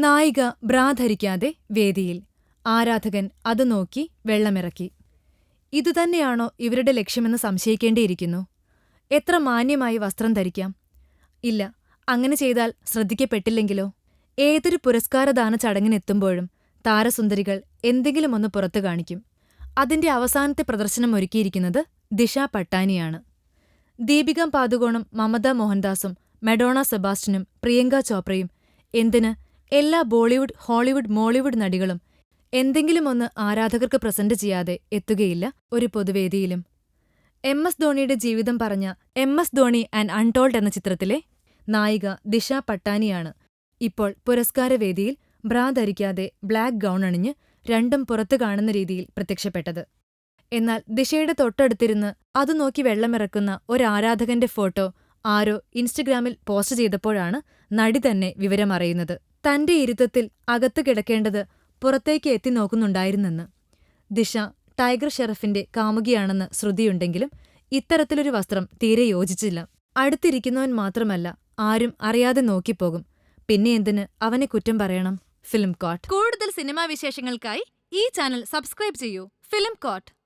നായിക ബ്രാ ധരിക്കാതെ വേദിയിൽ. ആരാധകൻ അത് നോക്കി വെള്ളമിറക്കി. ഇതുതന്നെയാണോ ഇവരുടെ ലക്ഷ്യമെന്ന് സംശയിക്കേണ്ടിയിരിക്കുന്നു? എത്ര മാന്യമായി വസ്ത്രം ധരിക്കാം? ഇല്ല അങ്ങനെ ചെയ്താൽ ശ്രദ്ധിക്കപ്പെട്ടില്ലെങ്കിലോ? ഏതൊരു പുരസ്കാരദാന ചടങ്ങിനെത്തുമ്പോഴും താരസുന്ദരികൾ എന്തെങ്കിലുമൊന്ന് പുറത്തു കാണിക്കും. അതിന്റെ അവസാനത്തെ പ്രദർശനം ഒരുക്കിയിരിക്കുന്നത് ദിശ പട്ടാനിയാണ്. ദീപിക പാദുകോണും മമത മോഹൻദാസും മെഡോണ സെബാസ്റ്റിനും പ്രിയങ്ക ചോപ്രയും എന്തിന് എല്ലാ ബോളിവുഡ് ഹോളിവുഡ് മോളിവുഡ് നടികളും എന്തെങ്കിലുമൊന്ന് ആരാധകർക്ക് പ്രസന്റ് ചെയ്യാതെ എത്തുകയില്ല ഒരു പൊതുവേദിയിലും. എം എസ് ധോണിയുടെ ജീവിതം പറഞ്ഞ M S Dhoni and untold എന്ന ചിത്രത്തിലെ നായിക ദിശ പട്ടാനിയാണ്. ഇപ്പോൾ പുരസ്കാരവേദിയിൽ ബ്രാ ധരിക്കാതെ ബ്ലാക്ക് ഗൗൺ അണിഞ്ഞ് രണ്ടും പുറത്തു കാണുന്ന രീതിയിൽ പ്രത്യക്ഷപ്പെട്ടത്. എന്നാൽ ദിശയുടെ തൊട്ടടുത്തിരുന്ന് അത് നോക്കി വെള്ളമിറക്കുന്ന ഒരാരാധകന്റെ ഫോട്ടോ ആരോ ഇൻസ്റ്റഗ്രാമിൽ പോസ്റ്റ് ചെയ്തപ്പോഴാണ് നടി തന്നെ വിവരമറിയുന്നത്. തന്റെ ഇരുത്തത്തിൽ അകത്തു കിടക്കേണ്ടത് പുറത്തേക്ക് എത്തി നോക്കുന്നുണ്ടായിരുന്നെന്ന്. ദിശ ടൈഗർ ഷെറഫിന്റെ കാമുകിയാണെന്ന് ശ്രുതിയുണ്ടെങ്കിലും ഇത്തരത്തിലൊരു വസ്ത്രം തീരെ യോജിച്ചില്ല. അടുത്തിരിക്കുന്നവൻ മാത്രമല്ല ആരും അറിയാതെ നോക്കിപ്പോകും. പിന്നെ എന്തിന് അവനെ കുറ്റം പറയണം? Film court. കൂടുതൽ സിനിമാ വിശേഷങ്ങൾക്കായി ഈ ചാനൽ സബ്സ്ക്രൈബ് ചെയ്യൂ. Film coat.